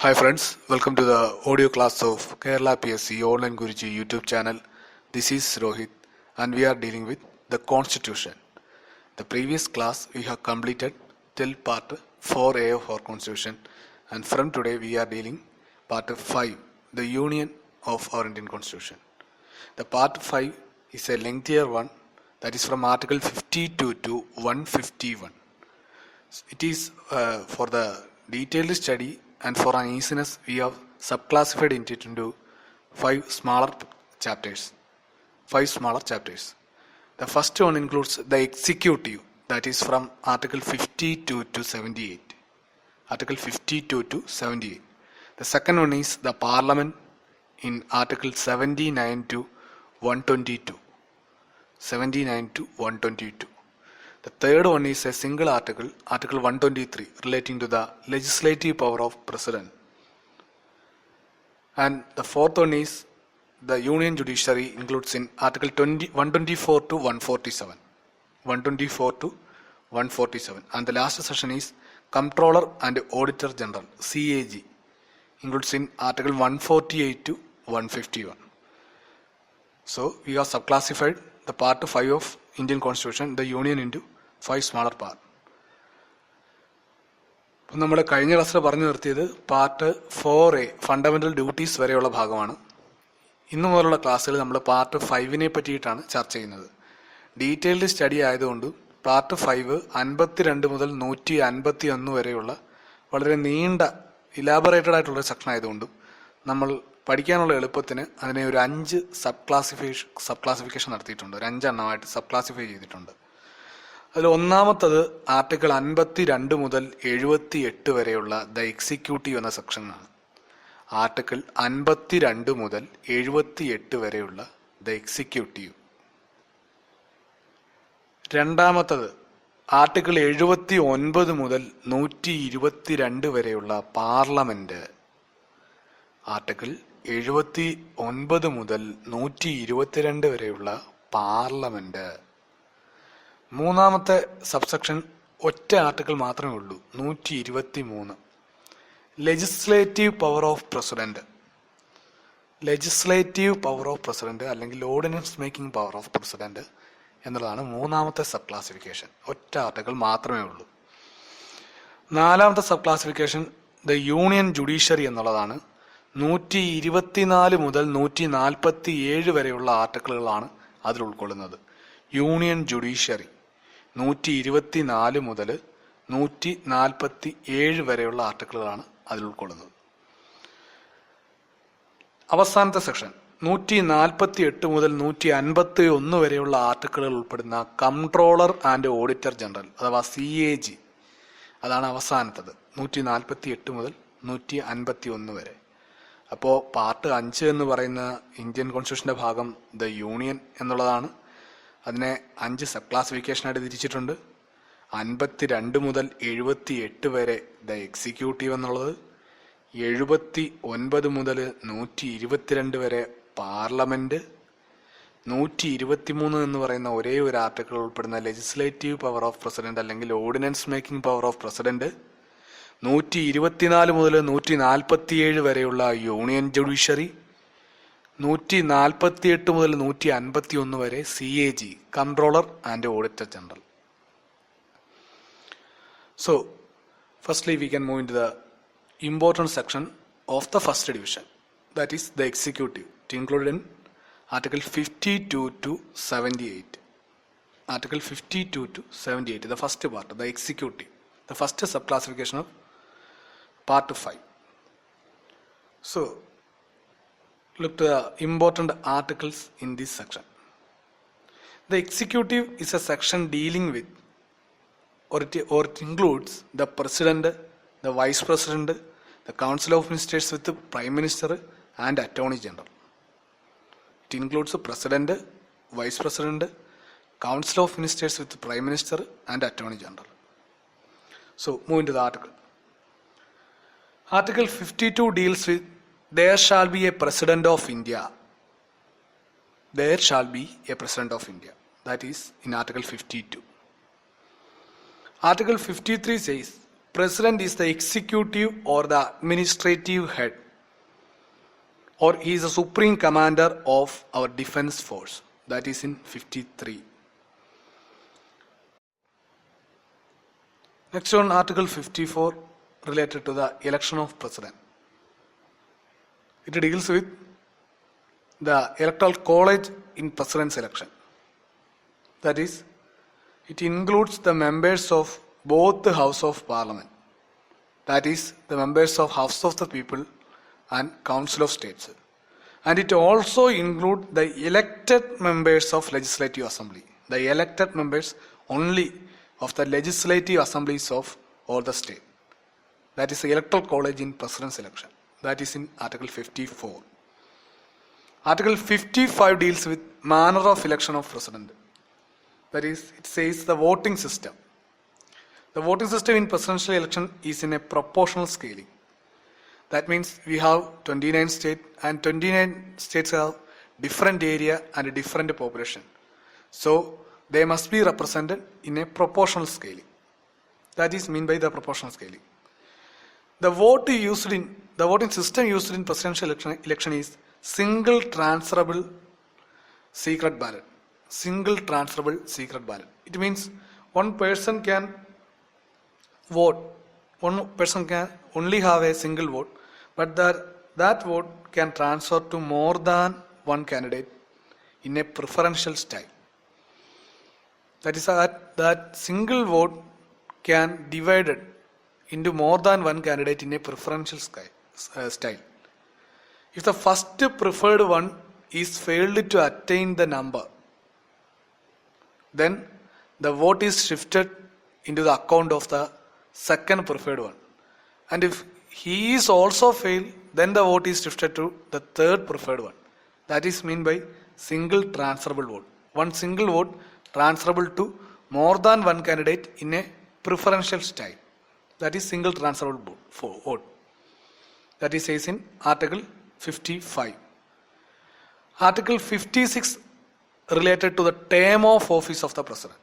Hi friends, welcome to the audio class of Kerala PSC Online Guruji YouTube channel. This is Rohit and we are dealing with the Constitution. The previous class we have completed till part 4a of our Constitution and from today we are dealing part 5, the Union of our Indian Constitution. The part 5 is a lengthier one that is from Article 52 to 151. It is uh, for the detailed study and for an easiness we have subclassified it into five smaller chapters. Five smaller chapters. The first one includes the executive that is from Article 52 to 78. Article 52 to 78. The second one is the Parliament in Article 79 to 122. 79 to 122. The third one is a single article, Article 123, relating to the legislative power of President. And the fourth one is the Union Judiciary includes in Article 20, 124 to 147. 124 to 147. And the last section is Comptroller and Auditor General, CAG, includes in Article 148 to 151. So we have subclassified the part 5 of Indian Constitution, the Union into five smaller part അപ്പം നമ്മൾ കഴിഞ്ഞ ക്ലാസ്സിൽ പറഞ്ഞു നിർത്തിയത് part four A fundamental duties വരെയുള്ള ഭാഗമാണ്. ഇന്നു മുതലുള്ള ക്ലാസ്സുകൾ നമ്മൾ പാർട്ട് ഫൈവിനെ പറ്റിയിട്ടാണ് ചർച്ച ചെയ്യുന്നത്. ഡീറ്റെയിൽഡ് സ്റ്റഡി ആയതുകൊണ്ട് പാർട്ട് ഫൈവ് അൻപത്തിരണ്ട് മുതൽ നൂറ്റി അൻപത്തി ഒന്ന് വരെയുള്ള വളരെ നീണ്ട ഇലാബറേറ്റഡ് ആയിട്ടുള്ള സെക്ഷൻ ആയതുകൊണ്ടും നമ്മൾ പഠിക്കാനുള്ള എളുപ്പത്തിന് അതിനെ ഒരു അഞ്ച് സബ് ക്ലാസിഫിക്കേഷൻ സബ് ക്ലാസിഫിക്കേഷൻ നടത്തിയിട്ടുണ്ട്. ഒരു അഞ്ചെണ്ണമായിട്ട് സബ് ക്ലാസിഫൈ ചെയ്തിട്ടുണ്ട്. അതിൽ ഒന്നാമത്തത് ആർട്ടിക്കിൾ അൻപത്തി രണ്ട് മുതൽ എഴുപത്തി എട്ട് വരെയുള്ള ദ എക്സിക്യൂട്ടീവ് എന്ന സെക്ഷനാണ്. ആർട്ടിക്കിൾ അൻപത്തി രണ്ട് മുതൽ എഴുപത്തി എട്ട് വരെയുള്ള ദ എക്സിക്യൂട്ടീവ്. രണ്ടാമത്തത് ആർട്ടിക്കിൾ എഴുപത്തി ഒൻപത് മുതൽ നൂറ്റി ഇരുപത്തിരണ്ട് വരെയുള്ള പാർലമെന്റ്. ആർട്ടിക്കിൾ എഴുപത്തി ഒൻപത് മുതൽ നൂറ്റി ഇരുപത്തിരണ്ട് വരെയുള്ള പാർലമെന്റ്. മൂന്നാമത്തെ സബ്സെക്ഷൻ ഒറ്റ ആർട്ടിക്കിൾ മാത്രമേ ഉള്ളൂ. നൂറ്റി ഇരുപത്തി മൂന്ന് legislative power of president legislative power of president അല്ലെങ്കിൽ ordinance making power of president എന്നുള്ളതാണ് മൂന്നാമത്തെ സബ് ക്ലാസിഫിക്കേഷൻ ഒറ്റ ആർട്ടിക്കിൾ മാത്രമേ ഉള്ളൂ. നാലാമത്തെ sub classification the union judiciary എന്നുള്ളതാണ്. നൂറ്റി ഇരുപത്തിനാല് മുതൽ നൂറ്റി നാൽപ്പത്തി ഏഴ് വരെയുള്ള ആർട്ടിക്കിളുകളാണ് അതിൽ ഉൾക്കൊള്ളുന്നത്. യൂണിയൻ ജുഡീഷ്യറി നൂറ്റി ഇരുപത്തി നാല് മുതൽ നൂറ്റി നാൽപ്പത്തി ഏഴ് വരെയുള്ള ആർട്ടിക്കിളുകളാണ് അതിൽ ഉൾക്കൊള്ളുന്നത്. അവസാനത്തെ സെക്ഷൻ നൂറ്റി നാൽപ്പത്തി എട്ട് മുതൽ നൂറ്റി അൻപത്തി ഒന്ന് വരെയുള്ള ആർട്ടിക്കിളുകൾ ഉൾപ്പെടുന്ന കംട്രോളർ ആൻഡ് ഓഡിറ്റർ ജനറൽ അഥവാ സി എ ജി അതാണ് അവസാനത്തത് നൂറ്റി നാൽപ്പത്തി എട്ട് മുതൽ നൂറ്റി അൻപത്തി ഒന്ന് വരെ. അപ്പോൾ പാർട്ട് അഞ്ച് എന്ന് പറയുന്ന ഇന്ത്യൻ കോൺസ്റ്റിറ്റ്യൂഷന്റെ ഭാഗം ദ യൂണിയൻ എന്നുള്ളതാണ്. അതിനെ അഞ്ച് സബ് ക്ലാസിഫിക്കേഷനായിട്ട് തിരിച്ചിട്ടുണ്ട്. അൻപത്തി രണ്ട് മുതൽ എഴുപത്തി എട്ട് വരെ ദ എക്സിക്യൂട്ടീവ് എന്നുള്ളത്. എഴുപത്തി ഒൻപത് മുതൽ നൂറ്റി ഇരുപത്തിരണ്ട് വരെ പാർലമെന്റ് നൂറ്റി ഇരുപത്തിമൂന്ന് എന്ന് പറയുന്ന ഒരേ ഒരു ആർട്ടിക്കിൾ ഉൾപ്പെടുന്ന ലെജിസ്ലേറ്റീവ് പവർ ഓഫ് പ്രസിഡന്റ് അല്ലെങ്കിൽ ordinance making power of president നൂറ്റി ഇരുപത്തിനാല് മുതൽ നൂറ്റി നാൽപ്പത്തിയേഴ് വരെയുള്ള യൂണിയൻ ജുഡീഷ്യറി നൂറ്റി നാൽപ്പത്തിയെട്ട് മുതൽ നൂറ്റി അൻപത്തി ഒന്ന് വരെ C A G controller and auditor general so firstly we can move in to the important section of the first division that is the executive to include in Article 52 to 78. Article 52 to 78, the first part, the executive, the first subclassification of part 5. So, look to the important articles in this section. The executive is a section dealing with, or it, or it includes the president, the vice president, the council of ministers with the prime minister and attorney general. It includes the president, vice president, council of ministers with the prime minister and attorney general. So, move into the article. Article 52 deals with there shall be a president of India. There shall be a president of India. That is in Article 52. Article 53 says president is the executive or the administrative head or he is the supreme commander of our defense force that is in 53 next one article 54 related to the election of president it deals with the electoral college in president's election. That is it includes the members of both the house of parliament. That is the members of house of the people and council of states. And it also includes the elected members of legislative assembly. The elected members only of the legislative assemblies of all the state. That is the electoral college in president's election that is in article 54 article 55 deals with manner of election of president that is it says the voting system the voting system in presidential election is in a proportional scaling. That means we have 29 states and 29 states have different area and a different population. So they must be represented in a proportional scaling. That is mean by the proportional scaling. The vote used in the voting system used in presidential election, election is single transferable secret ballot. Single transferable secret ballot. It means one person can vote one person can only have a single vote but that that vote can transfer to more than one candidate in a preferential style that is that that single vote can divided into more than one candidate in a preferential uh, style if the first preferred one is failed to attain the number then the vote is shifted into the account of the second preferred one. And if he is also failed, then the vote is shifted to the third preferred one. That is mean by single transferable vote. One single vote transferable to more than one candidate in a preferential style. That is single transferable vote. That is says in Article 55. Article 56 related to the term of office of the president.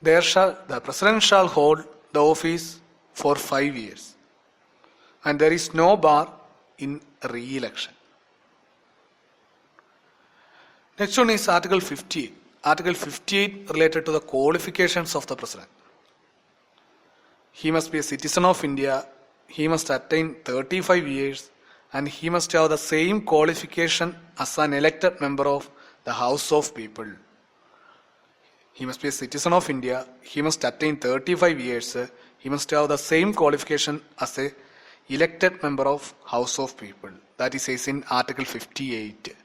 There shall the president shall hold the office for five years. And there is no bar in re-election. Next one is article 58 article 58 related to the qualifications of the president he must be a citizen of india he must attain 35 years and he must have the same qualification as an elected member of the house of people he must be a citizen of India. He must attain 35 years. He must have the same qualification as a elected member of House of People. That is says in Article 58.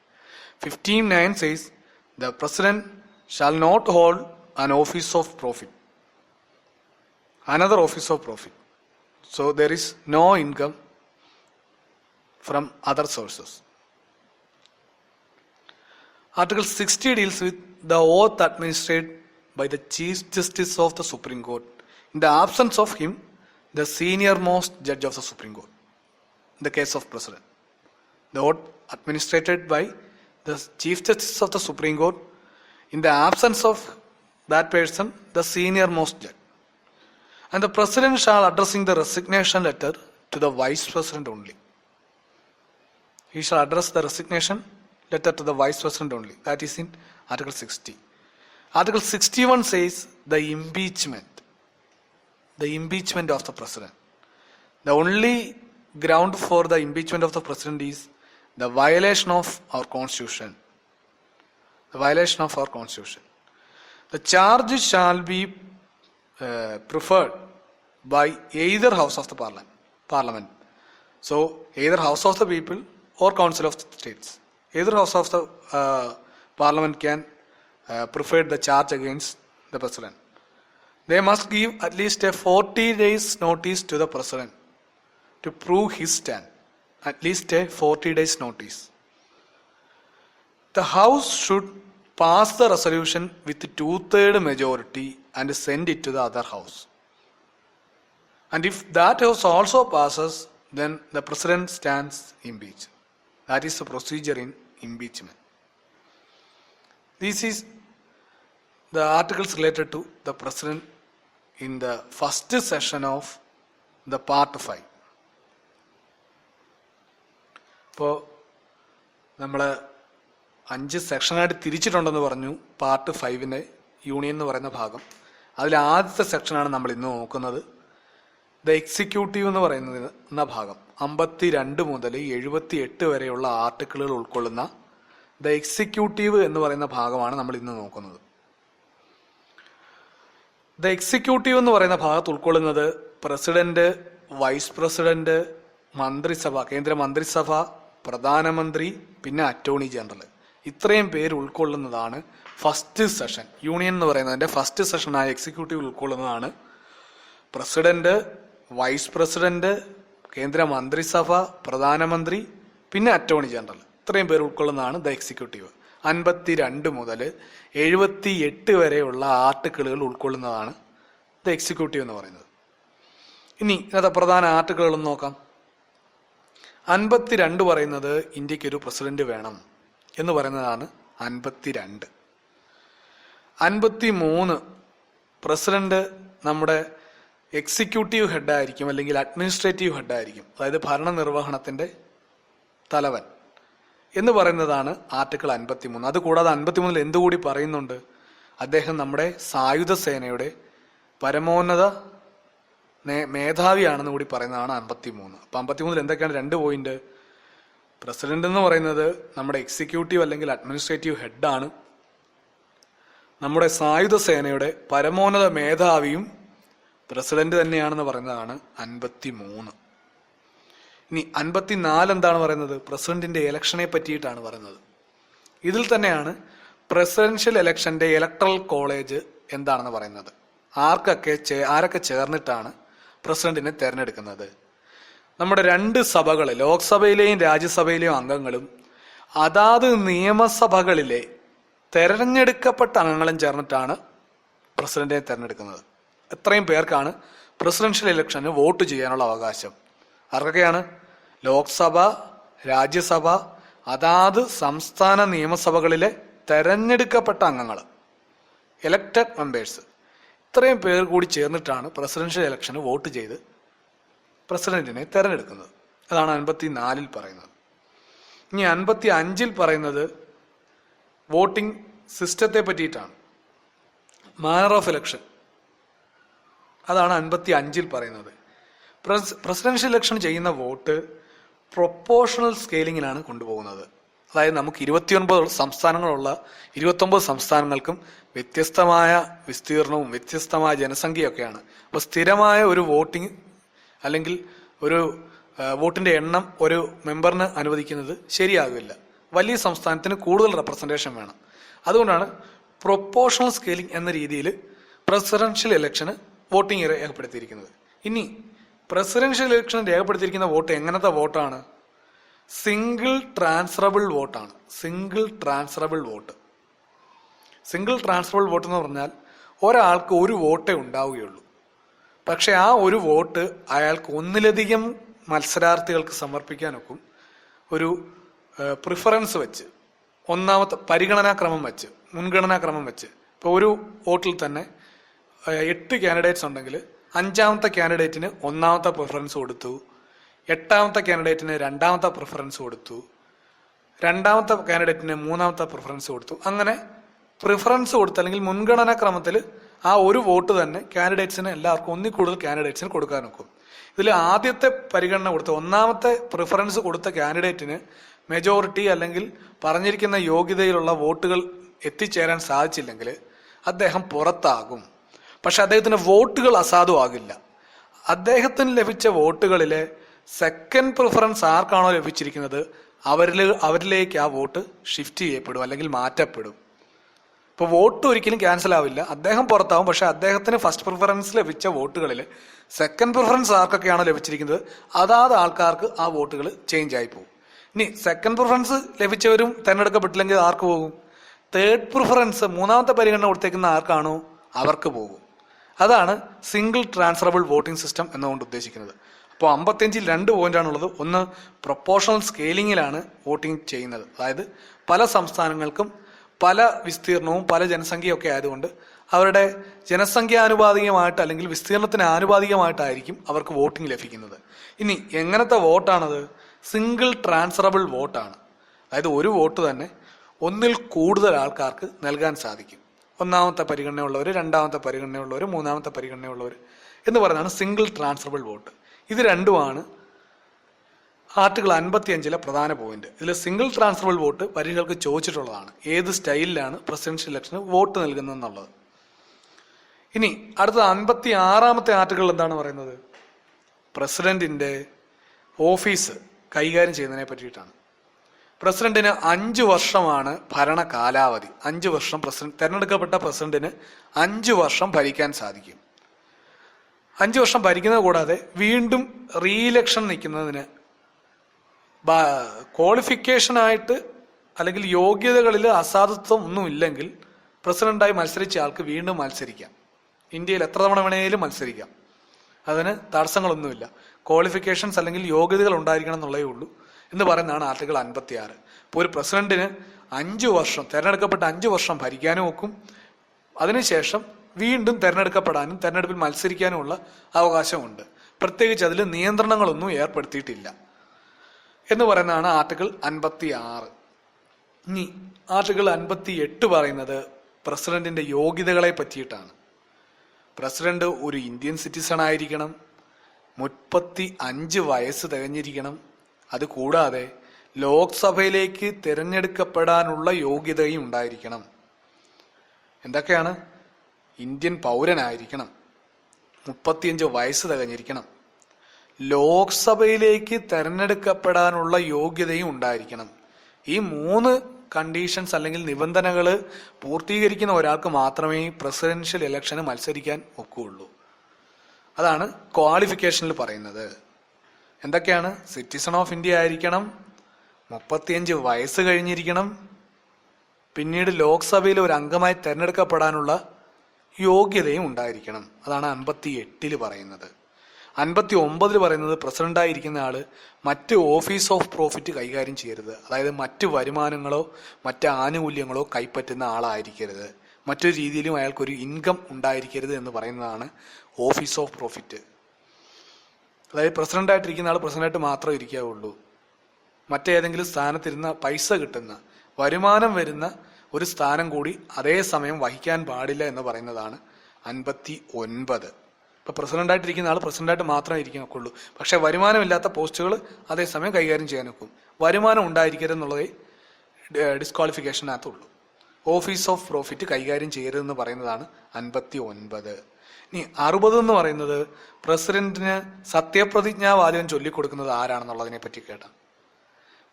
15.9 says, the President shall not hold an office of profit. Another office of profit. So there is no income from other sources. Article 60 deals with the oath administered by the Chief Justice of the Supreme Court. In the absence of him, the senior most judge of the Supreme Court. In the case of President. The oath administered by the Chief Justice of the Supreme Court. In the absence of that person, the senior most judge. And the President shall addressing the resignation letter to the Vice President only. He shall address the resignation letter to the Vice President only. That is in Article 60. Article 61 says the impeachment. The impeachment of the President. The only ground for the impeachment of the President is the violation of our Constitution. The violation of our Constitution. The charge shall be uh, preferred by either House of the Parliament. Parliament. So either House of the People or Council of States. Either House of the uh, Parliament can uh, prefer the charge against the President. They must give at least a 40 days notice to the President to prove his stand. At least a 40 days notice. The House should pass the resolution with two-third majority and send it to the other House. And if that House also passes, then the President stands impeached. That is the procedure in impeachment. This is the articles related to the President in the first session of the part 5. ഇപ്പോൾ നമ്മൾ അഞ്ച് സെക്ഷനായിട്ട് തിരിച്ചിട്ടുണ്ടെന്ന് പറഞ്ഞു part ഫൈവിന്റെ union എന്ന് പറയുന്ന ഭാഗം അതിൽ ആദ്യത്തെ സെക്ഷനാണ് നമ്മൾ ഇന്ന് നോക്കുന്നത്. ദ എക്സിക്യൂട്ടീവ് എന്ന് പറയുന്ന ഭാഗം. അമ്പത്തി രണ്ട് മുതൽ എഴുപത്തി എട്ട് വരെയുള്ള ആർട്ടിക്കിളുകൾ ഉൾക്കൊള്ളുന്ന ദ എക്സിക്യൂട്ടീവ് എന്ന് പറയുന്ന ഭാഗമാണ് നമ്മൾ ഇന്ന് നോക്കുന്നത്. ദ എക്സിക്യൂട്ടീവ് എന്ന് പറയുന്ന ഭാഗത്ത് ഉൾക്കൊള്ളുന്നത് പ്രസിഡന്റ് വൈസ് പ്രസിഡന്റ് മന്ത്രിസഭ കേന്ദ്ര മന്ത്രിസഭ പ്രധാനമന്ത്രി പിന്നെ അറ്റോർണി ജനറൽ. ഇത്രയും പേര് ഉൾക്കൊള്ളുന്നതാണ് ഫസ്റ്റ് സെഷൻ യൂണിയൻ എന്ന് പറയുന്നതിന്റെ ഫസ്റ്റ് സെഷനായ എക്സിക്യൂട്ടീവ് ഉൾക്കൊള്ളുന്നതാണ്. പ്രസിഡന്റ് വൈസ് പ്രസിഡന്റ് കേന്ദ്ര മന്ത്രിസഭ പ്രധാനമന്ത്രി പിന്നെ അറ്റോർണി ജനറൽ. ഇത്രയും പേർ ഉൾക്കൊള്ളുന്നതാണ് ദ എക്സിക്യൂട്ടീവ്. അൻപത്തിരണ്ട് മുതൽ എഴുപത്തി എട്ട് വരെയുള്ള ആർട്ടിക്കിളുകൾ ഉൾക്കൊള്ളുന്നതാണ് ദ എക്സിക്യൂട്ടീവ് എന്ന് പറയുന്നത്. ഇനി ഇന്നത്തെ പ്രധാന ആർട്ടിക്കിളുകളൊന്ന് നോക്കാം. അൻപത്തിരണ്ട് പറയുന്നത് ഇന്ത്യയ്ക്ക് ഒരു പ്രസിഡന്റ് വേണം എന്ന് പറയുന്നതാണ് അൻപത്തിരണ്ട്. അൻപത്തി മൂന്ന് പ്രസിഡന്റ് നമ്മുടെ എക്സിക്യൂട്ടീവ് ഹെഡായിരിക്കും അല്ലെങ്കിൽ അഡ്മിനിസ്ട്രേറ്റീവ് ഹെഡായിരിക്കും. അതായത് ഭരണനിർവഹണത്തിന്റെ തലവൻ എന്ന് പറയുന്നതാണ് ആർട്ടിക്കിൾ അൻപത്തിമൂന്ന്. അതുകൂടാതെ അൻപത്തിമൂന്നിൽ എന്തുകൂടി പറയുന്നുണ്ട്? അദ്ദേഹം നമ്മുടെ സായുധ സേനയുടെ പരമോന്നത മേധാവിയാണെന്ന് കൂടി പറയുന്നതാണ് അൻപത്തിമൂന്ന്. അപ്പൊ അമ്പത്തിമൂന്നിൽ എന്തൊക്കെയാണ് രണ്ട് പോയിന്റ്? പ്രസിഡന്റ് എന്ന് പറയുന്നത് നമ്മുടെ എക്സിക്യൂട്ടീവ് അല്ലെങ്കിൽ അഡ്മിനിസ്ട്രേറ്റീവ് ഹെഡാണ്. നമ്മുടെ സായുധ സേനയുടെ പരമോന്നത മേധാവിയും പ്രസിഡന്റ് തന്നെയാണെന്ന് പറഞ്ഞതാണ് അൻപത്തി മൂന്ന് ഇനി അൻപത്തിനാല് എന്താണ് പറയുന്നത്? പ്രസിഡന്റിന്റെ ഇലക്ഷനെ പറ്റിയിട്ടാണ് പറയുന്നത്. ഇതിൽ തന്നെയാണ് പ്രസിഡൻഷ്യൽ ഇലക്ഷന്റെ ഇലക്ട്രൽ കോളേജ് എന്താണെന്ന് പറയുന്നത്. ആർക്കൊക്കെ ആരൊക്കെ ചേർന്നിട്ടാണ് പ്രസിഡന്റിനെ തെരഞ്ഞെടുക്കുന്നത്? നമ്മുടെ രണ്ട് സഭകൾ ലോക്സഭയിലെയും രാജ്യസഭയിലെയും അംഗങ്ങളും അതാത് നിയമസഭകളിലെ തെരഞ്ഞെടുക്കപ്പെട്ട അംഗങ്ങളും ചേർന്നിട്ടാണ് പ്രസിഡന്റിനെ തെരഞ്ഞെടുക്കുന്നത്. എത്രയും പേർക്കാണ് പ്രസിഡൻഷ്യൽ ഇലക്ഷന് വോട്ട് ചെയ്യാനുള്ള അവകാശം. ആർക്കൊക്കെയാണ്? ലോക്സഭ രാജ്യസഭ അതാത് സംസ്ഥാന നിയമസഭകളിലെ തെരഞ്ഞെടുക്കപ്പെട്ട അംഗങ്ങൾ ഇലക്ടഡ് മെമ്പേഴ്സ് ഇത്രയും പേർ കൂടി ചേർന്നിട്ടാണ് പ്രസിഡൻഷ്യൽ ഇലക്ഷന് വോട്ട് ചെയ്ത് പ്രസിഡന്റിനെ തെരഞ്ഞെടുക്കുന്നത്. അതാണ് അൻപത്തി നാലിൽ പറയുന്നത്. ഇനി അൻപത്തി അഞ്ചിൽ പറയുന്നത് വോട്ടിംഗ് സിസ്റ്റത്തെ പറ്റിയിട്ടാണ്. മാനർ ഓഫ് ഇലക്ഷൻ അതാണ് അൻപത്തി അഞ്ചിൽ പറയുന്നത് പ്രസിഡൻഷ്യൽ ഇലക്ഷൻ ചെയ്യുന്ന വോട്ട് പ്രൊപ്പോഷണൽ സ്കെയിലിങ്ങിലാണ് കൊണ്ടുപോകുന്നത്. അതായത് നമുക്ക് ഇരുപത്തിയൊൻപത് സംസ്ഥാനങ്ങളുള്ള ഇരുപത്തൊമ്പത് സംസ്ഥാനങ്ങൾക്കും വ്യത്യസ്തമായ വിസ്തീർണവും വ്യത്യസ്തമായ ജനസംഖ്യയൊക്കെയാണ്. അപ്പോൾ സ്ഥിരമായ ഒരു വോട്ടിംഗ് അല്ലെങ്കിൽ ഒരു വോട്ടിന്റെ എണ്ണം ഒരു മെമ്പറിന് അനുവദിക്കുന്നത് ശരിയാകില്ല വലിയ സംസ്ഥാനത്തിന് കൂടുതൽ റെപ്രസെന്റേഷൻ വേണം. അതുകൊണ്ടാണ് പ്രൊപ്പോഷണൽ സ്കെയിലിംഗ് എന്ന രീതിയിൽ പ്രസിഡൻഷ്യൽ ഇലക്ഷന് വോട്ടിംഗ് രേഖപ്പെടുത്തിയിരിക്കുന്നത്. ഇനി പ്രസിഡൻഷ്യൽ ഇലക്ഷൻ രേഖപ്പെടുത്തിയിരിക്കുന്ന വോട്ട് എങ്ങനത്തെ വോട്ടാണ്? സിംഗിൾ ട്രാൻസ്ഫറബിൾ വോട്ടാണ് single transferable vote single transferable vote എന്ന് പറഞ്ഞാൽ ഒരാൾക്ക് ഒരു വോട്ടേ ഉണ്ടാവുകയുള്ളൂ. പക്ഷെ ആ ഒരു വോട്ട് അയാൾക്ക് ഒന്നിലധികം മത്സരാർത്ഥികൾക്ക് സമർപ്പിക്കാനൊക്കും ഒരു പ്രിഫറൻസ് വെച്ച് ഒന്നാമത്തെ പരിഗണനാക്രമം വെച്ച് മുൻഗണനാക്രമം വെച്ച്. ഇപ്പോൾ ഒരു വോട്ടിൽ തന്നെ എട്ട് കാൻഡിഡേറ്റ്സ് ഉണ്ടെങ്കിൽ അഞ്ചാമത്തെ കാൻഡിഡേറ്റിന് ഒന്നാമത്തെ പ്രിഫറൻസ് കൊടുത്തു എട്ടാമത്തെ കാൻഡിഡേറ്റിന് രണ്ടാമത്തെ പ്രിഫറൻസ് കൊടുത്തു രണ്ടാമത്തെ കാൻഡിഡേറ്റിന് മൂന്നാമത്തെ പ്രിഫറൻസ് കൊടുത്തു. അങ്ങനെ പ്രിഫറൻസ് കൊടുത്ത് അല്ലെങ്കിൽ മുൻഗണനാ ക്രമത്തിൽ ആ ഒരു വോട്ട് തന്നെ കാൻഡിഡേറ്റ്സിന് എല്ലാവർക്കും ഒന്നിൽ കൂടുതൽ കാൻഡിഡേറ്റ്സിന് കൊടുക്കാൻ നോക്കും. ഇതിൽ ആദ്യത്തെ പരിഗണന കൊടുത്ത ഒന്നാമത്തെ പ്രിഫറൻസ് കൊടുത്ത കാൻഡിഡേറ്റിന് മെജോറിറ്റി അല്ലെങ്കിൽ പറഞ്ഞിരിക്കുന്ന യോഗ്യതയിലുള്ള വോട്ടുകൾ എത്തിച്ചേരാൻ സാധിച്ചില്ലെങ്കിൽ അദ്ദേഹം പുറത്താകും. പക്ഷെ അദ്ദേഹത്തിന് വോട്ടുകൾ അസാധുവാകില്ല. അദ്ദേഹത്തിന് ലഭിച്ച വോട്ടുകളിലെ സെക്കൻഡ് പ്രിഫറൻസ് ആർക്കാണോ ലഭിച്ചിരിക്കുന്നത്? അവരിൽ അവരിലേക്ക് ആ വോട്ട് ഷിഫ്റ്റ് ചെയ്യപ്പെടും അല്ലെങ്കിൽ മാറ്റപ്പെടും. ഇപ്പോൾ വോട്ട് ഒരിക്കലും ക്യാൻസൽ ആവില്ല. അദ്ദേഹം പുറത്താവും പക്ഷെ അദ്ദേഹത്തിന് ഫസ്റ്റ് പ്രിഫറൻസ് ലഭിച്ച വോട്ടുകളിൽ സെക്കൻഡ് പ്രിഫറൻസ് ആർക്കൊക്കെയാണോ ലഭിച്ചിരിക്കുന്നത്? അതാത് ആൾക്കാർക്ക് ആ വോട്ടുകൾ ചേഞ്ച് ആയി പോകും. ഇനി സെക്കൻഡ് പ്രിഫറൻസ് ലഭിച്ചവരും തിരഞ്ഞെടുക്കപ്പെട്ടില്ലെങ്കിൽ ആർക്ക് പോകും? തേർഡ് പ്രിഫറൻസ് മൂന്നാമത്തെ പരിഗണന കൊടുത്തേക്കുന്ന ആർക്കാണോ? അവർക്ക് പോകും. അതാണ് സിംഗിൾ ട്രാൻസ്ഫറബിൾ വോട്ടിംഗ് സിസ്റ്റം എന്നുകൊണ്ട് ഉദ്ദേശിക്കുന്നത്. അപ്പോൾ അമ്പത്തിയഞ്ചിൽ രണ്ട് പോയിന്റ് ആണുള്ളത്. ഒന്ന് പ്രൊപ്പോഷണൽ സ്കെയിലിങ്ങിലാണ് വോട്ടിംഗ് ചെയ്യുന്നത്. അതായത് പല സംസ്ഥാനങ്ങൾക്കും പല വിസ്തീർണവും പല ജനസംഖ്യയൊക്കെ ആയതുകൊണ്ട് അവരുടെ ജനസംഖ്യാനുപാതികമായിട്ട് അല്ലെങ്കിൽ വിസ്തീർണത്തിന് ആനുപാതികമായിട്ടായിരിക്കും അവർക്ക് വോട്ടിംഗ് ലഭിക്കുന്നത്. ഇനി എങ്ങനത്തെ വോട്ടാണത്? സിംഗിൾ ട്രാൻസ്ഫറബിൾ വോട്ടാണ്. അതായത് ഒരു വോട്ട് തന്നെ ഒന്നിൽ കൂടുതൽ ആൾക്കാർക്ക് നൽകാൻ സാധിക്കും. ഒന്നാമത്തെ പരിഗണനയുള്ളവർ രണ്ടാമത്തെ പരിഗണനയുള്ളവർ മൂന്നാമത്തെ പരിഗണനയുള്ളവർ എന്ന് പറയുന്നതാണ് സിംഗിൾ ട്രാൻസ്ഫറബിൾ വോട്ട്. ഇത് രണ്ടുമാണ് ആർട്ടിക്കിൾ അൻപത്തി അഞ്ചിലെ പ്രധാന പോയിന്റ്. ഇതിൽ സിംഗിൾ ട്രാൻസ്ഫറബിൾ വോട്ട് വരികൾക്ക് ചോദിച്ചിട്ടുള്ളതാണ്. ഏത് സ്റ്റൈലിലാണ് പ്രസിഡൻഷ്യൽ ഇലക്ഷന് വോട്ട് നൽകുന്നതെന്നുള്ളത്. ഇനി അടുത്ത അൻപത്തി ആറാമത്തെ ആർട്ടിക്കിൾ എന്താണ് പറയുന്നത്? പ്രസിഡന്റിന്റെ ഓഫീസ്. കൈകാര്യം ചെയ്യുന്നതിനെ പറ്റിയിട്ടാണ്. പ്രസിഡന്റിന് അഞ്ചു വർഷമാണ് ഭരണ കാലാവധി. അഞ്ചു വർഷം പ്രസിഡന്റ് തെരഞ്ഞെടുക്കപ്പെട്ട പ്രസിഡന്റിന് അഞ്ചു വർഷം ഭരിക്കാൻ സാധിക്കും. അഞ്ചു വർഷം ഭരിക്കുന്നത് കൂടാതെ വീണ്ടും റീഇലക്ഷൻ നിൽക്കുന്നതിന് ക്വാളിഫിക്കേഷനായിട്ട് അല്ലെങ്കിൽ യോഗ്യതകളിൽ അസാധുത്വം ഒന്നുമില്ലെങ്കിൽ പ്രസിഡന്റായി മത്സരിച്ച ആൾക്ക് വീണ്ടും മത്സരിക്കാം. ഇന്ത്യയിൽ എത്ര തവണ വേണേലും മത്സരിക്കാം. അതിന് തടസ്സങ്ങളൊന്നുമില്ല. ക്വാളിഫിക്കേഷൻസ് അല്ലെങ്കിൽ യോഗ്യതകൾ ഉണ്ടായിരിക്കണം എന്നുള്ളതേ ഉള്ളൂ എന്ന് പറയുന്നതാണ് ആർട്ടിക്കിൾ അൻപത്തി ആറ് ഇപ്പോൾ ഒരു പ്രസിഡന്റിന് അഞ്ച് വർഷം തിരഞ്ഞെടുക്കപ്പെട്ട അഞ്ച് വർഷം ഭരിക്കാനും ഒക്കും. അതിനുശേഷം വീണ്ടും തിരഞ്ഞെടുക്കപ്പെടാനും തിരഞ്ഞെടുപ്പിൽ മത്സരിക്കാനുമുള്ള അവകാശമുണ്ട്. പ്രത്യേകിച്ച് അതിൽ നിയന്ത്രണങ്ങളൊന്നും ഏർപ്പെടുത്തിയിട്ടില്ല എന്ന് പറയുന്നതാണ് ആർട്ടിക്കിൾ അൻപത്തി ആറ് ഇനി ആർട്ടിക്കിൾ അൻപത്തി എട്ട് പറയുന്നത് പ്രസിഡന്റിന്റെ യോഗ്യതകളെ പറ്റിയിട്ടാണ്. പ്രസിഡന്റ് ഒരു ഇന്ത്യൻ സിറ്റിസൺ ആയിരിക്കണം മുപ്പത്തി അഞ്ച് വയസ്സ് തികഞ്ഞിരിക്കണം. അത് കൂടാതെ ലോക്സഭയിലേക്ക് തിരഞ്ഞെടുക്കപ്പെടാനുള്ള യോഗ്യതയും ഉണ്ടായിരിക്കണം. എന്തൊക്കെയാണ്? ഇന്ത്യൻ പൗരനായിരിക്കണം. മുപ്പത്തിയഞ്ച് വയസ്സ് തികഞ്ഞിരിക്കണം. ലോക്സഭയിലേക്ക് തിരഞ്ഞെടുക്കപ്പെടാനുള്ള യോഗ്യതയും ഉണ്ടായിരിക്കണം. ഈ മൂന്ന് കണ്ടീഷൻസ് അല്ലെങ്കിൽ നിബന്ധനകൾ പൂർത്തീകരിക്കുന്ന ഒരാൾക്ക് മാത്രമേ പ്രസിഡൻഷ്യൽ ഇലക്ഷന് മത്സരിക്കാൻ ഒക്കുകയുള്ളൂ. അതാണ് ക്വാളിഫിക്കേഷനിൽ പറയുന്നത്. എന്തൊക്കെയാണ്? സിറ്റിസൺ ഓഫ് ഇന്ത്യ ആയിരിക്കണം. മുപ്പത്തിയഞ്ച് വയസ്സ് കഴിഞ്ഞിരിക്കണം. പിന്നീട് ലോക്സഭയിൽ ഒരു അംഗമായി തിരഞ്ഞെടുക്കപ്പെടാനുള്ള യോഗ്യതയും ഉണ്ടായിരിക്കണം. അതാണ് അൻപത്തി എട്ടിൽ പറയുന്നത്. അൻപത്തി ഒമ്പതിൽ പറയുന്നത് പ്രസിഡന്റായിരിക്കുന്ന ആൾ മറ്റ് ഓഫീസ് ഓഫ് പ്രോഫിറ്റ് കൈകാര്യം ചെയ്യരുത്. അതായത് മറ്റ് വരുമാനങ്ങളോ മറ്റ് ആനുകൂല്യങ്ങളോ കൈപ്പറ്റുന്ന ആളായിരിക്കരുത്. മറ്റൊരു രീതിയിലും അയാൾക്കൊരു ഇൻകം ഉണ്ടായിരിക്കരുത് എന്ന് പറയുന്നതാണ് ഓഫീസ് ഓഫ് പ്രോഫിറ്റ് അതായത് പ്രസിഡന്റായിട്ടിരിക്കുന്ന ആൾ പ്രസിഡന്റായിട്ട് മാത്രമേ ഇരിക്കാവുള്ളൂ. മറ്റേതെങ്കിലും സ്ഥാനത്തിരുന്ന പൈസ കിട്ടുന്ന വരുമാനം വരുന്ന ഒരു സ്ഥാനം കൂടി അതേസമയം വഹിക്കാൻ പാടില്ല എന്ന് പറയുന്നതാണ് അൻപത്തി ഒൻപത് ഇപ്പൊ പ്രസിഡന്റായിട്ടിരിക്കുന്ന ആൾ പ്രസിഡന്റായിട്ട് മാത്രമേ ഇരിക്കുള്ളൂ പക്ഷെ വരുമാനമില്ലാത്ത പോസ്റ്റുകൾ അതേസമയം കൈകാര്യം ചെയ്യാൻ ഒക്കും വരുമാനം ഉണ്ടായിരിക്കരുതെന്നുള്ളതേ ഡിസ്ക്വാളിഫിക്കേഷനകത്തുള്ളൂ ഓഫീസ് ഓഫ് പ്രോഫിറ്റ് കൈകാര്യം ചെയ്യരുതെന്ന് പറയുന്നതാണ് അൻപത്തി ഒൻപത് ഇനി അറുപത് എന്ന് പറയുന്നത് പ്രസിഡന്റിന് സത്യപ്രതിജ്ഞാവാചകം ചൊല്ലിക്കൊടുക്കുന്നത് ആരാണെന്നുള്ളതിനെ പറ്റി കേട്ടാ.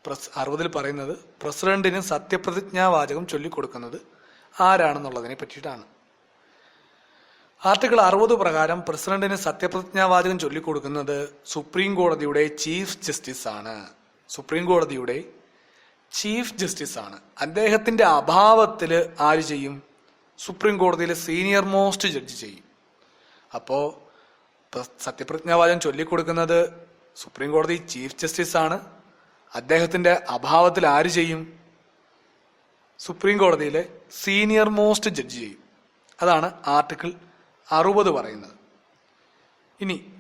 പ്രസ് അറുപതിൽ പറയുന്നത് പ്രസിഡന്റിന് സത്യപ്രതിജ്ഞാ വാചകം ചൊല്ലിക്കൊടുക്കുന്നത് ആരാണെന്നുള്ളതിനെ പറ്റിയിട്ടാണ്. ആർട്ടിക്കിൾ അറുപത് പ്രകാരം പ്രസിഡന്റിന് സത്യപ്രതിജ്ഞാവാചകം ചൊല്ലിക്കൊടുക്കുന്നത് സുപ്രീം കോടതിയുടെ ചീഫ് ജസ്റ്റിസ് ആണ്. സുപ്രീം കോടതിയുടെ ചീഫ് ജസ്റ്റിസ് ആണ്. അദ്ദേഹത്തിന്റെ അഭാവത്തിൽ ആര് ചെയ്യും? സുപ്രീം കോടതിയിലെ സീനിയർ മോസ്റ്റ് ജഡ്ജ് ചെയ്യും. അപ്പോ പ്ര- സത്യപ്രതിജ്ഞാവാചകം ചൊല്ലിക്കൊടുക്കുന്നത് സുപ്രീം കോടതി ചീഫ് ജസ്റ്റിസ് ആണ്. അദ്ദേഹത്തിന്റെ അഭാവത്തിൽ ആര് ചെയ്യും? സുപ്രീം കോടതിയിലെ സീനിയർ മോസ്റ്റ് ജഡ്ജി ചെയ്യും. അതാണ് ആർട്ടിക്കിൾ അറുപത് പറയുന്നത്. ഇനി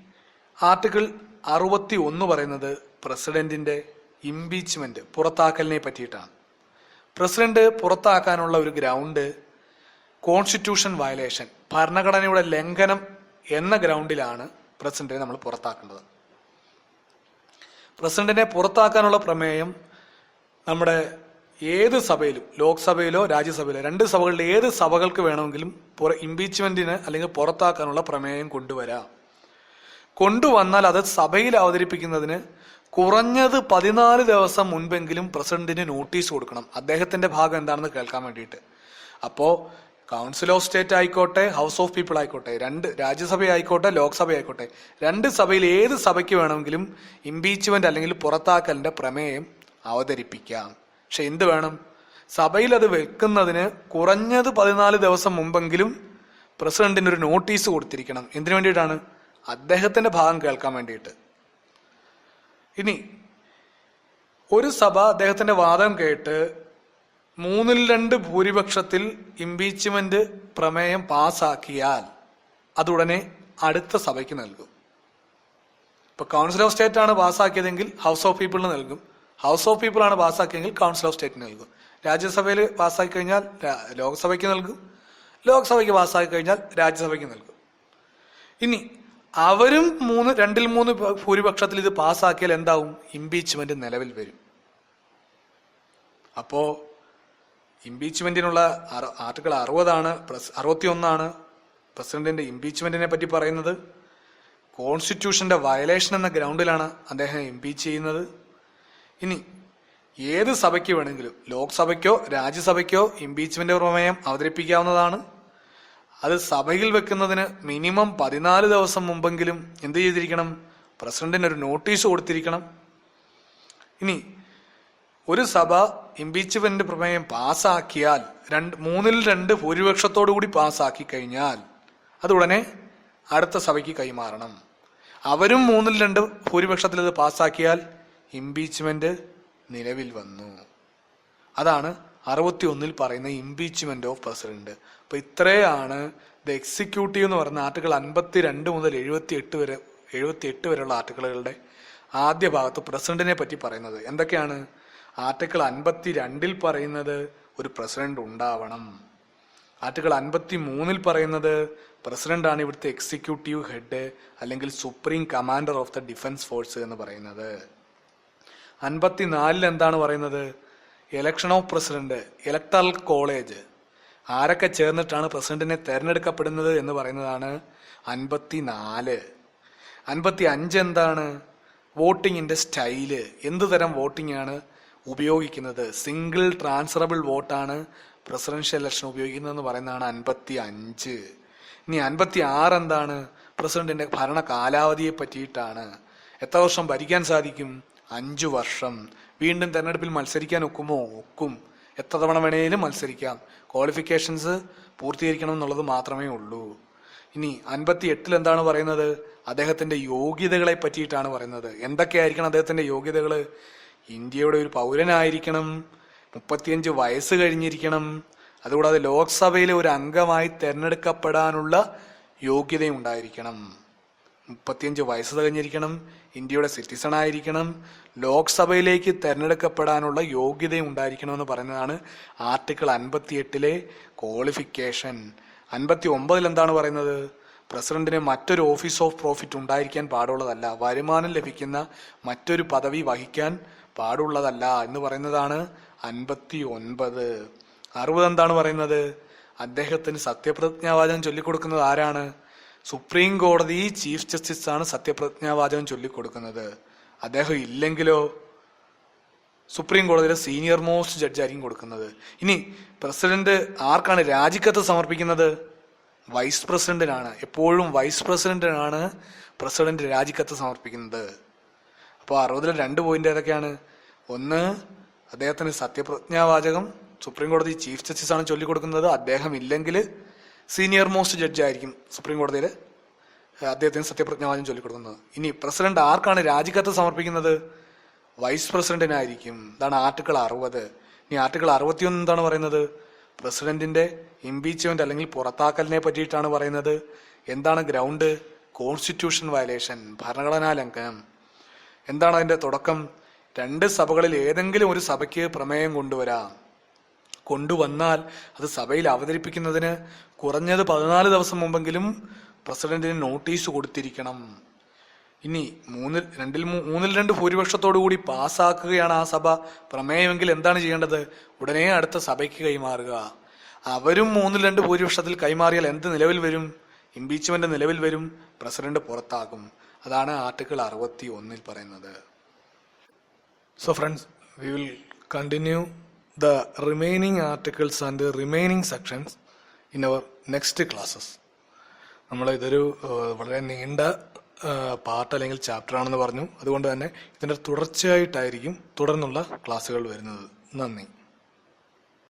ആർട്ടിക്കിൾ അറുപത്തി ഒന്ന് പറയുന്നത് പ്രസിഡന്റിന്റെ ഇംപീച്ച്മെന്റ് പുറത്താക്കലിനെ പറ്റിയിട്ടാണ്. പ്രസിഡന്റ് പുറത്താക്കാനുള്ള ഒരു ഗ്രൗണ്ട് കോൺസ്റ്റിറ്റ്യൂഷൻ വയലേഷൻ ഭരണഘടനയുടെ ലംഘനം എന്ന ഗ്രൗണ്ടിലാണ് പ്രസിഡന്റിനെ നമ്മൾ പുറത്താക്കേണ്ടത്. പ്രസിഡന്റിനെ പുറത്താക്കാനുള്ള പ്രമേയം നമ്മുടെ ഏത് സഭയിലും ലോക്സഭയിലോ രാജ്യസഭയിലോ രണ്ട് സഭകളിലെ ഏത് സഭകൾക്ക് വേണമെങ്കിലും ഇംപീച്ച്മെന്റിന് അല്ലെങ്കിൽ പുറത്താക്കാനുള്ള പ്രമേയം കൊണ്ടുവരാം. കൊണ്ടുവന്നാൽ അത് സഭയിൽ അവതരിപ്പിക്കുന്നതിന് കുറഞ്ഞത് പതിനാല് ദിവസം മുൻപെങ്കിലും പ്രസിഡന്റിന് നോട്ടീസ് കൊടുക്കണം. അദ്ദേഹത്തിന്റെ ഭാഗം എന്താണെന്ന് കേൾക്കാൻ വേണ്ടിയിട്ട്. അപ്പോ കൗൺസിൽ ഓഫ് സ്റ്റേറ്റ് ആയിക്കോട്ടെ ഹൗസ് ഓഫ് പീപ്പിൾ ആയിക്കോട്ടെ രണ്ട് രാജ്യസഭ ആയിക്കോട്ടെ ലോക്സഭ ആയിക്കോട്ടെ രണ്ട് സഭയിൽ ഏത് സഭയ്ക്ക് വേണമെങ്കിലും ഇംപീച്ച്മെന്റ് അല്ലെങ്കിൽ പുറത്താക്കലിന്റെ പ്രമേയം അവതരിപ്പിക്കാം. പക്ഷെ എന്ത് വേണം? സഭയിൽ അത് വെക്കുന്നതിന് കുറഞ്ഞത് പതിനാല് ദിവസം മുമ്പെങ്കിലും പ്രസിഡന്റിന് ഒരു നോട്ടീസ് കൊടുത്തിരിക്കണം. എന്തിനു വേണ്ടിയിട്ടാണ്? അദ്ദേഹത്തിന്റെ ഭാഗം കേൾക്കാൻ വേണ്ടിയിട്ട്. ഇനി ഒരു സഭ അദ്ദേഹത്തിന്റെ വാദം കേട്ട് മൂന്നിൽ രണ്ട് ഭൂരിപക്ഷത്തിൽ ഇംപീച്ച്മെന്റ് പ്രമേയം പാസാക്കിയാൽ അതുടനെ അടുത്ത സഭയ്ക്ക് നൽകും. ഇപ്പൊ കൗൺസിൽ ഓഫ് സ്റ്റേറ്റ് ആണ് പാസ്സാക്കിയതെങ്കിൽ ഹൗസ് ഓഫ് പീപ്പിളിന് നൽകും. ഹൗസ് ഓഫ് പീപ്പിൾ ആണ് പാസ്സാക്കിയെങ്കിൽ കൗൺസിൽ ഓഫ് സ്റ്റേറ്റിന് നൽകും. രാജ്യസഭയിൽ പാസ്സാക്കി കഴിഞ്ഞാൽ ലോക്സഭയ്ക്ക് നൽകും. ലോക്സഭയ്ക്ക് പാസ്സാക്കി കഴിഞ്ഞാൽ രാജ്യസഭയ്ക്ക് നൽകും. ഇനി അവരും മൂന്ന് രണ്ടിൽ മൂന്ന് ഭൂരിപക്ഷത്തിൽ ഇത് പാസ്സാക്കിയാൽ എന്താവും? ഇംപീച്ച്മെന്റ് നിലവിൽ വരും. അപ്പോ ഇംപീച്ച്മെന്റിനുള്ള ആർട്ടിക്കിൾ അറുപതാണ് അറുപത്തി ഒന്നാണ് പ്രസിഡന്റിന്റെ ഇംപീച്ച്മെന്റിനെ പറ്റി പറയുന്നത്. കോൺസ്റ്റിറ്റ്യൂഷന്റെ വയലേഷൻ എന്ന ഗ്രൗണ്ടിലാണ് അദ്ദേഹം ഇംപീച്ച് ചെയ്യുന്നത്. ഇനി ഏത് സഭയ്ക്ക് വേണമെങ്കിലും ലോക്സഭയ്ക്കോ രാജ്യസഭയ്ക്കോ ഇംപീച്ച്മെന്റ് പ്രമേയം അവതരിപ്പിക്കാവുന്നതാണ്. അത് സഭയിൽ വെക്കുന്നതിന് മിനിമം പതിനാല് ദിവസം മുമ്പെങ്കിലും എന്ത് ചെയ്തിരിക്കണം? പ്രസിഡന്റിന് ഒരു നോട്ടീസ് കൊടുത്തിരിക്കണം. ഇനി ഒരു സഭ ഇംപീച്ച്മെന്റ് പ്രമേയം പാസ്സാക്കിയാൽ രണ്ട് മൂന്നിൽ രണ്ട് ഭൂരിപക്ഷത്തോടു കൂടി പാസ്സാക്കി കഴിഞ്ഞാൽ അതുടനെ അടുത്ത സഭയ്ക്ക് കൈമാറണം. അവരും മൂന്നിൽ രണ്ട് ഭൂരിപക്ഷത്തിൽ ഇത് പാസ്സാക്കിയാൽ ഇംപീച്ച്മെന്റ് നിലവിൽ വന്നു. അതാണ് അറുപത്തി ഒന്നിൽ പറയുന്ന ഇംപീച്ച്മെന്റ് ഓഫ് പ്രസിഡന്റ് അപ്പൊ ഇത്രയാണ് ദ എക്സിക്യൂട്ടീവ് എന്ന് പറയുന്ന ആർട്ടിക്കിൾ അൻപത്തി രണ്ട് മുതൽ എഴുപത്തി എട്ട് വരെ എഴുപത്തി എട്ട് വരെയുള്ള ആർട്ടിക്കിളുകളുടെ ആദ്യ ഭാഗത്ത് പ്രസിഡന്റിനെ പറ്റി പറയുന്നത്. എന്തൊക്കെയാണ്? ആർട്ടിക്കിൾ അൻപത്തി രണ്ടിൽ പറയുന്നത് ഒരു പ്രസിഡന്റ് ഉണ്ടാവണം. ആർട്ടിക്കിൾ അൻപത്തി മൂന്നിൽ പറയുന്നത് പ്രസിഡന്റ് ആണ് ഇവിടുത്തെ എക്സിക്യൂട്ടീവ് ഹെഡ് അല്ലെങ്കിൽ supreme commander of the defence force എന്ന് പറയുന്നത്. അൻപത്തിനാലിൽ എന്താണ് പറയുന്നത്? Election of president electoral college. ആരൊക്കെ ചേർന്നിട്ടാണ് പ്രസിഡന്റിനെ തെരഞ്ഞെടുക്കപ്പെടുന്നത് എന്ന് പറയുന്നതാണ് അൻപത്തിനാല്. അൻപത്തി അഞ്ച് എന്താണ്? വോട്ടിങ്ങിന്റെ സ്റ്റൈൽ. എന്ത് തരം വോട്ടിംഗ് ആണ് ഉപയോഗിക്കുന്നത്. സിംഗിൾ ട്രാൻസ്ഫറബിൾ വോട്ടാണ് പ്രസിഡൻഷ്യൽ ഇലക്ഷൻ ഉപയോഗിക്കുന്നതെന്ന് പറയുന്നതാണ് അൻപത്തി അഞ്ച് ഇനി അൻപത്തി ആറ് എന്താണ്? പ്രസിഡന്റിന്റെ ഭരണ കാലാവധിയെ പറ്റിയിട്ടാണ്. എത്ര വർഷം ഭരിക്കാൻ സാധിക്കും? അഞ്ചു വർഷം. വീണ്ടും തെരഞ്ഞെടുപ്പിൽ മത്സരിക്കാൻ ഒക്കുമോ? ഒക്കും. എത്ര തവണ വേണേലും മത്സരിക്കാം. ക്വാളിഫിക്കേഷൻസ് പൂർത്തീകരിക്കണം എന്നുള്ളത് മാത്രമേ ഉള്ളൂ. ഇനി അൻപത്തി എട്ടിൽ എന്താണ് പറയുന്നത്? അദ്ദേഹത്തിന്റെ യോഗ്യതകളെ പറ്റിയിട്ടാണ് പറയുന്നത്. എന്തൊക്കെയായിരിക്കണം അദ്ദേഹത്തിന്റെ യോഗ്യതകൾ ഇന്ത്യയുടെ ഒരു പൗരനായിരിക്കണം മുപ്പത്തിയഞ്ച് വയസ്സ് കഴിഞ്ഞിരിക്കണം. അതുകൂടാതെ ലോക്സഭയിലെ ഒരു അംഗമായി തെരഞ്ഞെടുക്കപ്പെടാനുള്ള യോഗ്യതയും ഉണ്ടായിരിക്കണം മുപ്പത്തിയഞ്ച് വയസ്സ് കഴിഞ്ഞിരിക്കണം ഇന്ത്യയുടെ സിറ്റിസൺ ആയിരിക്കണം ലോക്സഭയിലേക്ക് തെരഞ്ഞെടുക്കപ്പെടാനുള്ള യോഗ്യതയും ഉണ്ടായിരിക്കണം എന്ന് പറയുന്നതാണ് ആർട്ടിക്കിൾ അൻപത്തി എട്ടിലെ ക്വാളിഫിക്കേഷൻ. അൻപത്തി ഒമ്പതിൽ എന്താണ് പറയുന്നത്? പ്രസിഡന്റിന് മറ്റൊരു ഓഫീസ് ഓഫ് പ്രോഫിറ്റ് ഉണ്ടായിരിക്കാൻ പാടുള്ളതല്ല. വരുമാനം ലഭിക്കുന്ന മറ്റൊരു പദവി വഹിക്കാൻ പാടുള്ളതല്ല എന്ന് പറയുന്നതാണ് അൻപത്തി ഒൻപത് അറുപത് എന്താണ് പറയുന്നത്? അദ്ദേഹത്തിന് സത്യപ്രതിജ്ഞാവാചകം ചൊല്ലിക്കൊടുക്കുന്നത് ആരാണ്? സുപ്രീം കോടതി ചീഫ് ജസ്റ്റിസ് ആണ് സത്യപ്രതിജ്ഞാവാചകം ചൊല്ലിക്കൊടുക്കുന്നത്. അദ്ദേഹം ഇല്ലെങ്കിലോ? സുപ്രീം കോടതിയിലെ സീനിയർ മോസ്റ്റ് ജഡ്ജായിരിക്കും കൊടുക്കുന്നത്. ഇനി പ്രസിഡന്റ് ആർക്കാണ് രാജിക്കത്ത് സമർപ്പിക്കുന്നത്? വൈസ് പ്രസിഡന്റിനാണ്. എപ്പോഴും വൈസ് പ്രസിഡന്റിനാണ് പ്രസിഡന്റ് രാജിക്കത്ത് സമർപ്പിക്കുന്നത്. അപ്പോൾ അറുപതിൽ രണ്ട് പോയിന്റ് ഏതൊക്കെയാണ്? ഒന്ന് അദ്ദേഹത്തിന് സത്യപ്രതിജ്ഞാവാചകം. സുപ്രീം കോടതി ചീഫ് ജസ്റ്റിസ് ആണ് ചൊല്ലിക്കൊടുക്കുന്നത്. അദ്ദേഹം ഇല്ലെങ്കിൽ സീനിയർ മോസ്റ്റ് ജഡ്ജ് ആയിരിക്കും സുപ്രീം കോടതിയിൽ അദ്ദേഹത്തിന് സത്യപ്രതിജ്ഞാവാചകം ചൊല്ലിക്കൊടുക്കുന്നത്. ഇനി പ്രസിഡന്റ് ആർക്കാണ് രാജിക്കത്ത് സമർപ്പിക്കുന്നത്? വൈസ് പ്രസിഡന്റിനായിരിക്കും ഇതാണ് ആർട്ടിക്കിൾ അറുപത്. ഇനി ആർട്ടിക്കിൾ അറുപത്തിയൊന്ന് എന്താണ് പറയുന്നത്? പ്രസിഡന്റിന്റെ ഇംപീച്ച്മെന്റ് അല്ലെങ്കിൽ പുറത്താക്കലിനെ പറ്റിയിട്ടാണ് പറയുന്നത്. എന്താണ് ഗ്രൗണ്ട് കോൺസ്റ്റിറ്റ്യൂഷൻ വയലേഷൻ ഭരണഘടനാ ലംഘനം. എന്താണ് അതിന്റെ തുടക്കം? രണ്ട് സഭകളിൽ ഏതെങ്കിലും ഒരു സഭയ്ക്ക് പ്രമേയം കൊണ്ടുവരാം. കൊണ്ടുവന്നാൽ അത് സഭയിൽ അവതരിപ്പിക്കുന്നതിന് കുറഞ്ഞത് പതിനാല് ദിവസം മുമ്പെങ്കിലും പ്രസിഡന്റിന് നോട്ടീസ് കൊടുത്തിരിക്കണം. ഇനി മൂന്നിൽ രണ്ടിൽ മൂന്നിൽ രണ്ട് ഭൂരിപക്ഷത്തോടു കൂടി പാസ്സാക്കുകയാണ് ആ സഭ. പ്രമേയമെങ്കിൽ എന്താണ് ചെയ്യേണ്ടത്? ഉടനെ അടുത്ത സഭയ്ക്ക് കൈമാറുക. അവരും മൂന്നിൽ രണ്ട് ഭൂരിപക്ഷത്തിൽ കൈമാറിയാൽ എന്ത് നിലവിൽ വരും? ഇംപീച്ച്മെന്റ് നിലവിൽ വരും. പ്രസിഡന്റ് പുറത്താകും. അതാണ് ആർട്ടിക്കിൾ അറുപത്തി ഒന്നിൽ പറയുന്നത്. So friends we will continue the remaining articles and remaining sections in our next classes നമ്മൾ ഇതൊരു വളരെ നീണ്ട പാർട്ട് അല്ലെങ്കിൽ ചാപ്റ്റർ ആണെന്ന് പറഞ്ഞു. അതുകൊണ്ട് തന്നെ ഇതിന്റെ തുടർച്ചയായിട്ടായിരിക്കും തുടർന്നുള്ള ക്ലാസ്സുകൾ വരുന്നത്. നന്ദി.